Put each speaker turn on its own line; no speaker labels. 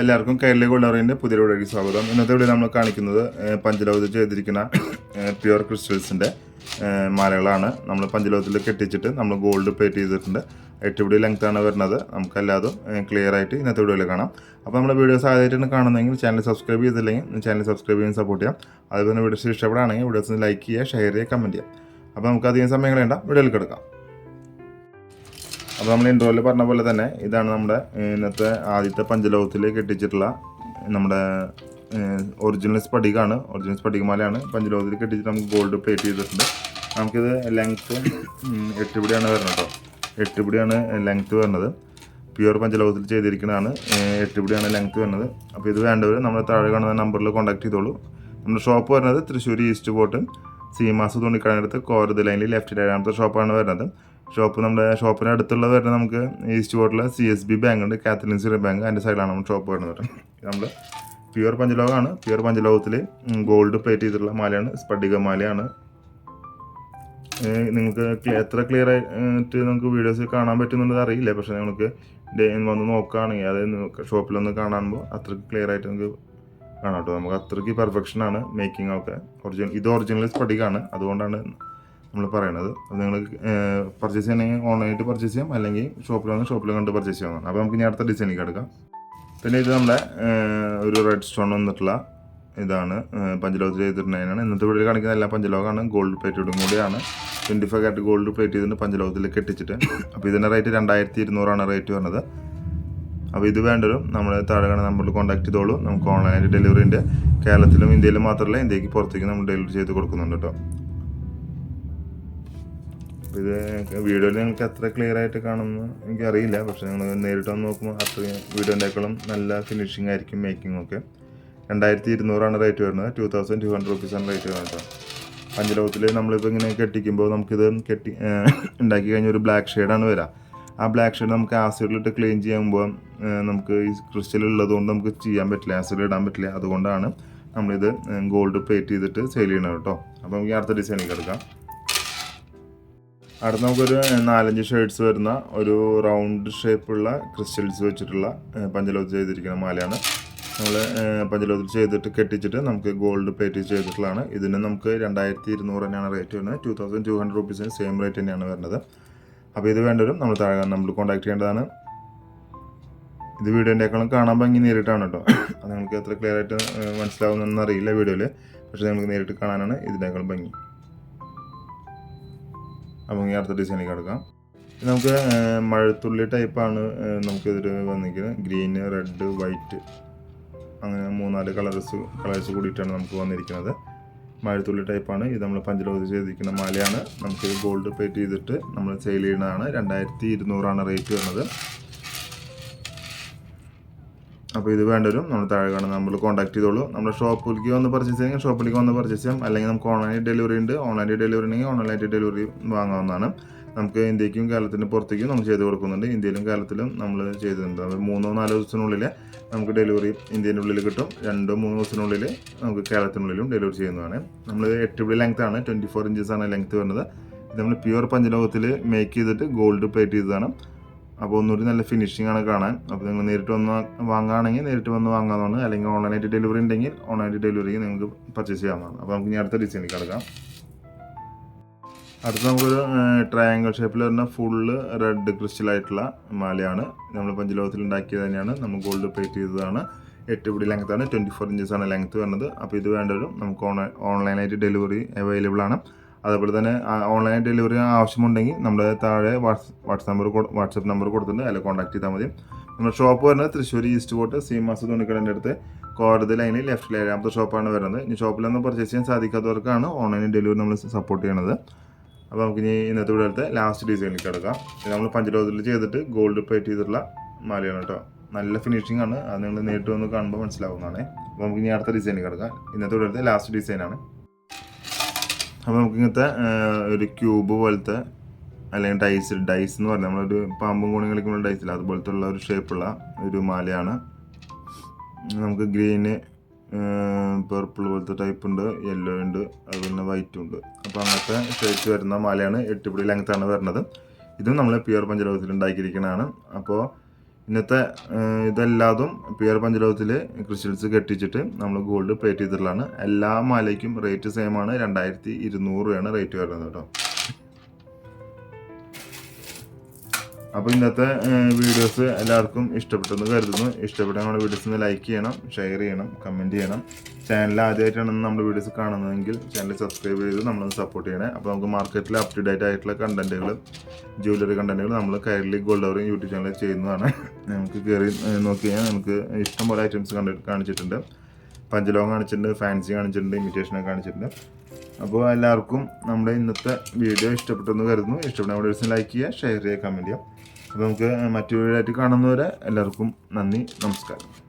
എല്ലാവർക്കും കേരളീയ ഗോൾഡറിന്റെ പുതിയ വീഡിയോയ്ക്ക് സ്വാഗതം. ഇന്നത്തെ വീഡിയോ നമ്മൾ കാണിക്കുന്നത് പഞ്ചലോകത്തിൽ ചെയ്തിരിക്കുന്ന പ്യുവർ ക്രിസ്റ്റൽസിന്റെ മാലകളാണ് നമ്മൾ പഞ്ചലോകത്തിൽ കെട്ടിച്ചിട്ട് നമ്മൾ ഗോൾഡ് പ്ലേറ്റ് ചെയ്തിട്ടുണ്ട്. എട്ട് വീഡിയോ ആണ് വരുന്നത്. നമുക്കെല്ലാതും ക്ലിയർ ആയിട്ട് ഇന്നത്തെ വീഡിയോയിൽ കാണാം. അപ്പോൾ നമ്മുടെ വീഡിയോ ആദ്യമായിട്ടാണ് കാണുന്നതെങ്കിൽ ചാനൽ സബ്സ്ക്രൈബ് ചെയ്തില്ലെങ്കിൽ ചാനൽ സബ്സ്ക്രൈബ് ചെയ്യാൻ സപ്പോർട്ട് ചെയ്യാം. അതുപോലെ തന്നെ വീഡിയോസ് ഇഷ്ടപ്പെടുകയാണെങ്കിൽ വീഡിയോസ് ലൈക്ക് ചെയ്യുക ഷെയർ ചെയ്യുക കമന്റ് ചെയ്യാം അപ്പോൾ നമുക്ക് അധികം സമയം കളയണ്ട. വീഡിയോയിൽ കിടക്കാം. അപ്പോൾ നമ്മൾ ഇൻട്രോയിൽ പറഞ്ഞ പോലെ തന്നെ ഇതാണ് നമ്മുടെ ഇന്നത്തെ ആദ്യത്തെ പഞ്ചലോകത്തിൽ കെട്ടിച്ചിട്ടുള്ള നമ്മുടെ ഒറിജിനൽ സ്പടികാണ്. ഒറിജിനൽ സ്പടികമാലയാണ് പഞ്ചലോകത്തിൽ കെട്ടിച്ചിട്ട് നമുക്ക് ഗോൾഡ് പ്ലേറ്റ് ചെയ്തിട്ടുണ്ട്. നമുക്കിത് ലെങ്ത്ത് എട്ട് പിടിയാണ് വരുന്നത് കേട്ടോ. എട്ട് പിടിയാണ് ലെങ്ത്ത് വരുന്നത്. പ്യുവർ പഞ്ചലോകത്തിൽ ചെയ്തിരിക്കുന്നതാണ്. എട്ട് പിടിയാണ് ലെങ്ത്ത് വരുന്നത്. അപ്പോൾ ഇത് വേണ്ടവർ നമ്മൾ താഴെ കാണുന്ന നമ്പറിൽ കോൺടാക്ട് ചെയ്തോളൂ. നമ്മുടെ ഷോപ്പ് വരുന്നത് തൃശ്ശൂർ ഈസ്റ്റ് പോർട്ട് സീമാസ് തുണിക്കടനടുത്ത് കോരത് ലൈനിൽ ലെഫ്റ്റ് ഏഴാമത്തെ ഷോപ്പാണ് വരുന്നത്. ഷോപ്പ് നമ്മുടെ ഷോപ്പിന് അടുത്തുള്ളത് വരുന്നത് നമുക്ക് ഈസ്റ്റ് പോർട്ടിലെ സി എസ് ബി ബാങ്ക് ഉണ്ട്. കാത്തലിൻ സിറി ബാങ്ക് അതിന്റെ സൈഡിലാണ് നമ്മുടെ ഷോപ്പ് വരുന്നത് നമ്മൾ പ്യുവർ പഞ്ചലോകമാണ് പ്യുവർ പഞ്ചലോകത്തിൽ ഗോൾഡ് പ്ലേറ്റ് ചെയ്തിട്ടുള്ള മാലയാണ്. സ്പടിക മാലയാണ്. നിങ്ങൾക്ക് എത്ര ക്ലിയർ ആയിട്ട് നമുക്ക് വീഡിയോസ് കാണാൻ പറ്റുന്നുള്ളത് അറിയില്ല. പക്ഷേ നിങ്ങൾക്ക് ഡേ- വന്ന് നോക്കുകയാണെങ്കിൽ അതായത് ഷോപ്പിലൊന്ന് കാണുമ്പോൾ അത്രയ്ക്ക് ക്ലിയർ ആയിട്ട് നമുക്ക് കാണാം കേട്ടോ. നമുക്ക് അത്രയ്ക്ക് പെർഫെക്ഷൻ ആണ് മേക്കിംഗ് ഒക്കെ. ഒറിജിനൽ ഇത് ഒറിജിനൽ സ്പടികാണ് അതുകൊണ്ടാണ് നമ്മൾ പറയണത്. നിങ്ങൾ പർച്ചേസ് ചെയ്യണമെങ്കിൽ ഓൺലൈനായിട്ട് പർച്ചേസ് ചെയ്യാം. അല്ലെങ്കിൽ ഷോപ്പിൽ വന്ന് ഷോപ്പിൽ കണ്ട് പർച്ചേസ് ചെയ്യാവുന്നതാണ്. അപ്പോൾ നമുക്ക് ഇനി അടുത്ത ഡിസൈനിലേക്ക് എടുക്കാം പിന്നെ ഇത് നമ്മുടെ ഒരു റെഡ് സ്റ്റോൺ വന്നിട്ടുള്ള ഇതാണ്. പഞ്ചലോകത്തിൽ ചെയ്തിട്ടുണ്ടായതാണ് ഇന്നത്തെ വീട്ടിൽ കാണിക്കുന്ന എല്ലാ പഞ്ചലോകമാണ്. ഗോൾഡ് പ്ലേറ്റോടും കൂടിയാണ്. Twenty five carat gold plate ചെയ്തിട്ട് പഞ്ചലോകത്തിൽ കെട്ടിച്ചിട്ട്. അപ്പോൾ ഇതിന്റെ റേറ്റ് രണ്ടായിരത്തി ഇരുന്നൂറാണ് റേറ്റ് വരുന്നത് അപ്പോൾ ഇത് വേണ്ടവരും നമ്മൾ താഴെ കാണാൻ കോൺടാക്ട് ചെയ്തോളൂ. നമുക്ക് ഓൺലൈനായിട്ട് ഡെലിവറിന്റെ കേരളത്തിലും ഇന്ത്യയിലും മാത്രമല്ല ഇന്ത്യയ്ക്ക് പുറത്തേക്ക് നമ്മൾ ഡെലിവറി ചെയ്ത് കൊടുക്കുന്നുണ്ട് കേട്ടോ അപ്പോൾ ഇത് വീഡിയോയിൽ നിങ്ങൾക്ക് എത്ര ക്ലിയർ ആയിട്ട് കാണുമെന്ന് എനിക്കറിയില്ല. പക്ഷേ നിങ്ങൾ നേരിട്ട് വന്ന് നോക്കുമ്പോൾ അത്രയും വീഡിയോന്റെക്കാളും നല്ല ഫിനിഷിംഗ് ആയിരിക്കും മേക്കിംഗ് ഒക്കെ. രണ്ടായിരത്തി ഇരുന്നൂറാണ് റേറ്റ് വരുന്നത് ടു തൗസൻഡ് ടു ഹൺഡ്രഡ് റുപ്പീസാണ് റേറ്റ് വരുന്നത് പഞ്ചലോകത്തിൽ നമ്മളിപ്പോൾ ഇങ്ങനെ കെട്ടിക്കുമ്പോൾ നമുക്കിത് കെട്ടി ഉണ്ടാക്കി കഴിഞ്ഞ ഒരു ബ്ലാക്ക് ഷെയ്ഡാണ് വരിക ആ ബ്ലാക്ക് ഷെയ്ഡ് നമുക്ക് ആസിഡിലിട്ട് ക്ലീൻ ചെയ്യുമ്പോൾ നമുക്ക് ഈ ക്രിസ്റ്റൽ ഉള്ളതുകൊണ്ട് നമുക്ക് ചെയ്യാൻ പറ്റില്ല. ആസിഡ് ഇടാൻ പറ്റില്ല. അതുകൊണ്ടാണ് നമ്മളിത് ഗോൾഡ് പ്ലേറ്റ് ചെയ്തിട്ട് സെയിൽ ചെയ്യണം കേട്ടോ അപ്പോൾ നമുക്ക് അടുത്ത ഡിസൈനിലേക്ക് എടുക്കാം. അടുത്ത നമുക്കൊരു നാലഞ്ച് ഷെയ്ഡ്സ് വരുന്ന ഒരു റൗണ്ട് ഷേപ്പുള്ള ക്രിസ്റ്റൽസ് വെച്ചിട്ടുള്ള പഞ്ചലോത്ത് ചെയ്തിരിക്കുന്ന മാലയാണ്. നമ്മൾ പഞ്ചലോത്തിൽ ചെയ്തിട്ട് കെട്ടിച്ചിട്ട് നമുക്ക് ഗോൾഡ് പ്ലേറ്റ് ചെയ്തിട്ടുള്ളതാണ്. ഇതിന് നമുക്ക് രണ്ടായിരത്തി ഇരുന്നൂറ് തന്നെയാണ് റേറ്റ് വരുന്നത്. ടു തൗസൻഡ് ടു ഹൺഡ്രഡ് റുപ്പീസിന് സെയിം റേറ്റ് തന്നെയാണ് വരുന്നത്. അപ്പോൾ ഇത് വേണ്ടവരും നമ്മൾ താഴെ നമ്മൾ കോൺടാക്ട് ചെയ്യേണ്ടതാണ്. ഇത് വീഡിയോന്റെക്കാളും കാണാൻ ഭംഗി നേരിട്ടാണ് കേട്ടോ. അത് നിങ്ങൾക്ക് എത്ര ക്ലിയർ ആയിട്ട് മനസ്സിലാവുന്നതെന്ന് അറിയില്ല വീഡിയോയിൽ പക്ഷേ നിങ്ങൾക്ക് നേരിട്ട് കാണാനാണ് ഇതിനേക്കാളും ഭംഗി. അപ്പോൾ ഈ അടുത്ത ഡിസൈനിലേക്ക് എടുക്കാം നമുക്ക് മഴത്തുള്ളി ടൈപ്പാണ് നമുക്കിതിൽ വന്നിരിക്കുന്നത്. ഗ്രീന് റെഡ് വൈറ്റ് അങ്ങനെ മൂന്നാൽ കളേഴ്സ് കളേഴ്സ് കൂടിയിട്ടാണ് നമുക്ക് വന്നിരിക്കുന്നത്. മഴത്തുള്ളി ടൈപ്പാണ് ഇത് നമ്മൾ പഞ്ചലോതി ചെയ്തിരിക്കുന്ന മാലയാണ്. നമുക്ക് ഗോൾഡ് പ്ലേറ്റ് ചെയ്തിട്ട് നമ്മൾ സെയിൽ ചെയ്യുന്നതാണ്. രണ്ടായിരത്തി ഇരുന്നൂറാണ് റേറ്റ് വരുന്നത്. അപ്പോൾ ഇത് വേണ്ടവരും നമ്മൾ താഴെ കാണുന്ന നമ്മൾ കോൺടാക്ട് ചെയ്തോളൂ. നമ്മുടെ ഷോപ്പിലേക്ക് വന്ന് പർച്ചേസ് ചെയ്യാൻ ഷോപ്പിലേക്ക് വന്ന് പർച്ചേസ് ചെയ്യാം. അല്ലെങ്കിൽ നമുക്ക് ഓൺലൈൻ ഡെലിവറി ഉണ്ട്. ഓൺലൈൻ ഡെലിവറി ഉണ്ടെങ്കിൽ ഓൺലൈനായിട്ട് ഡെലിവറി വാങ്ങാവുന്നതാണ്. നമുക്ക് ഇന്ത്യക്കും കേരളത്തിന്റെ പുറത്തേക്കും നമ്മൾ ചെയ്ത് കൊടുക്കുന്നുണ്ട്. ഇന്ത്യയിലും കേരളത്തിലും നമ്മൾ ചെയ്തിട്ടുണ്ട്. അത് മൂന്നോ നാലോ ദിവസത്തിനുള്ളിൽ നമുക്ക് ഡെലിവറി ഇന്ത്യന്റെ ഉള്ളിൽ കിട്ടും. രണ്ടോ മൂന്നോ ദിവസത്തിനുള്ളിൽ നമുക്ക് കേരളത്തിനുള്ളിലും ഡെലിവറി ചെയ്യുന്നതാണ്. നമ്മൾ എട്ട് ബി ലെങ്ത് ആണ്. ട്വന്റി ഫോർ ഇഞ്ചസ് ആണ് ലെങ്ത് വരുന്നത്. ഇത് നമ്മൾ പ്യുവർ പഞ്ചലോകത്തിൽ മേക്ക് ചെയ്തിട്ട് ഗോൾഡ് പ്ലേറ്റ് ചെയ്തതാണ്. അപ്പോൾ ഒന്നുകൂടി നല്ല ഫിനിഷിംഗ് ആണ് കാണാൻ. അപ്പോൾ നിങ്ങൾ നേരിട്ട് വന്ന് വാങ്ങുകയാണെങ്കിൽ നേരിട്ട് വന്ന് വാങ്ങാവുന്നതാണ്. അല്ലെങ്കിൽ ഓൺലൈനായിട്ട് ഡെലിവറി ഉണ്ടെങ്കിൽ ഓൺലൈനായിട്ട് ഡെലിവറി നിങ്ങൾക്ക് പർച്ചേസ് ചെയ്യാവുന്നതാണ്. അപ്പോൾ നമുക്ക് ഇനി അടുത്ത ഡിസൈനിൽ കിടക്കാം. അടുത്ത നമുക്കൊരു ട്രയാങ്കിൾ ഷേപ്പിൽ വരുന്ന ഫുള്ള് റെഡ് ക്രിസ്റ്റൽ ആയിട്ടുള്ള മാലയാണ്. നമ്മൾ പഞ്ചലോകത്തിൽ ഉണ്ടാക്കിയത് തന്നെയാണ്. നമ്മൾ ഗോൾഡ് പ്ലേറ്റ് ചെയ്തതാണ്. എട്ട് പിടി ലെങ്ത് ആണ്. ട്വന്റി ഫോർ ഇഞ്ചസ് ആണ് ലെങ്ത് വരുന്നത്. അപ്പോൾ ഇത് വേണ്ടവരും നമുക്ക് ഓൺലൈനായിട്ട് ഡെലിവറി അവൈലബിൾ ആണ്. അതുപോലെ തന്നെ ഓൺലൈൻ ഡെലിവറി ആവശ്യമുണ്ടെങ്കിൽ നമ്മുടെ താഴെ whats whats number WhatsApp number കൊടുത്തിട്ടുണ്ട്. അതിൽ കോൺടാക്ട് ചെയ്താൽ മതി. നമ്മുടെ ഷോപ്പ് വരുന്നത് തൃശ്ശൂർ ഈസ്റ്റ് കോട്ട് സീമാസ് തുണിക്കടന്റെ അടുത്ത്. കോടതി ലൈനിൽ ലെഫ്റ്റിൽ ഏഴാമത്തെ ഷോപ്പാണ് വരുന്നത്. ഇനി ഷോപ്പിലൊന്നും പർച്ചേസ് ചെയ്യാൻ സാധിക്കാത്തവർക്കാണ് ഓൺലൈൻ ഡെലിവറി നമ്മൾ സപ്പോർട്ട് ചെയ്യണത്. അപ്പോൾ നമുക്ക് ഇനി ഇന്നത്തെ വീഡിയോത്തെ ലാസ്റ്റ് ഡിസൈനിൽ എടുക്കാം നമ്മൾ പഞ്ചലോകത്തിൽ ചെയ്തിട്ട് ഗോൾഡ് പ്ലേറ്റ് ചെയ്തിട്ടുള്ള മാലയാണ് കേട്ടോ. നല്ല ഫിനിഷിംഗ് ആണ്. അത് നിങ്ങൾ നേരിട്ട് വന്ന് കാണുമ്പോൾ മനസ്സിലാവുന്നതാണ്. അപ്പോൾ നമുക്ക് ഇനി അടുത്ത ഡിസൈനിൽ എടുക്കാം ഇന്നത്തെ വീഡിയോത്തെ ലാസ്റ്റ് ഡിസൈനാണ് അപ്പോൾ നമുക്ക് ഇങ്ങനത്തെ ഒരു ക്യൂബ് പോലത്തെ അല്ലെങ്കിൽ ഡൈസ് ഡൈസ് എന്ന് പറഞ്ഞാൽ നമ്മളൊരു പാമ്പും കോണി കളിക്കുമ്പോൾ ഡൈസില്ല അതുപോലത്തെ ഉള്ള ഒരു ഷേപ്പുള്ള ഒരു മാലയാണ്. നമുക്ക് ഗ്രീന് പർപ്പിൾ പോലത്തെ ടൈപ്പ് ഉണ്ട് യെല്ലോ ഉണ്ട് അതുപോലെ വൈറ്റും ഉണ്ട്. അപ്പോൾ അങ്ങനത്തെ ഷേപ്പ് വരുന്ന മാലയാണ് എട്ടുപിടി ലെങ്ത്താണ് വരുന്നത്. ഇതും നമ്മൾ പ്യുവർ പഞ്ചലോകത്തിൽ ഉണ്ടാക്കിയിരിക്കുന്നതാണ് അപ്പോൾ ഇന്നത്തെ ഇതെല്ലാതും പിയർ പഞ്ചലോകത്തിൽ ക്രിസ്റ്റൽസ് കെട്ടിച്ചിട്ട് നമ്മൾ ഗോൾഡ് പ്ലേറ്റ് ചെയ്തിട്ടുള്ളതാണ്. എല്ലാ മാലയ്ക്കും റേറ്റ് സെയിം ആണ്. രണ്ടായിരത്തി ഇരുന്നൂറ് രൂപയാണ് റേറ്റ് വരുന്നത് കേട്ടോ. അപ്പോൾ ഇന്നത്തെ വീഡിയോസ് എല്ലാവർക്കും ഇഷ്ടപ്പെട്ടെന്ന് കരുതുന്നു. ഇഷ്ടപ്പെട്ട നമ്മുടെ വീഡിയോസ് ഒന്ന് ലൈക്ക് ചെയ്യണം ഷെയർ ചെയ്യണം കമന്റ് ചെയ്യണം. ചാനൽ ആദ്യമായിട്ടാണ് നമ്മൾ വീഡിയോസ് കാണുന്നതെങ്കിൽ ചാനൽ സബ്സ്ക്രൈബ് ചെയ്ത് നമ്മളൊന്ന് സപ്പോർട്ട് ചെയ്യണേ. അപ്പോൾ നമുക്ക് മാർക്കറ്റിൽ അപ് ടു ഡേറ്റ് ആയിട്ടുള്ള കണ്ടന്റുകൾ ജ്വല്ലറി കണ്ടന്റുകൾ നമ്മൾ കയറി ഗോൾഡ് ഓവറിങ് യൂട്യൂബ് ചാനലിൽ ചെയ്യുന്നതാണ്. നമുക്ക് കയറി നോക്കി കഴിഞ്ഞാൽ നമുക്ക് ഇഷ്ടംപോലെ ഐറ്റംസ് കണ്ട് കാണിച്ചിട്ടുണ്ട്. പഞ്ചലോകം കാണിച്ചിട്ടുണ്ട് ഫാൻസി കാണിച്ചിട്ടുണ്ട് ഇമിറ്റേഷനൊക്കെ കാണിച്ചിട്ടുണ്ട്. അപ്പോൾ എല്ലാവർക്കും നമ്മുടെ ഇന്നത്തെ വീഡിയോ ഇഷ്ടപ്പെട്ടെന്ന് കരുതുന്നു. ഇഷ്ടപ്പെട്ട വീഡിയോസിന് വീഡിയോസ് ലൈക്ക് ചെയ്യുക ഷെയർ ചെയ്യുക കമന്റ് ചെയ്യുക. അപ്പോൾ നമുക്ക് മറ്റൊരു ആയിട്ട് കാണുന്നവരെ എല്ലാവർക്കും നന്ദി നമസ്കാരം.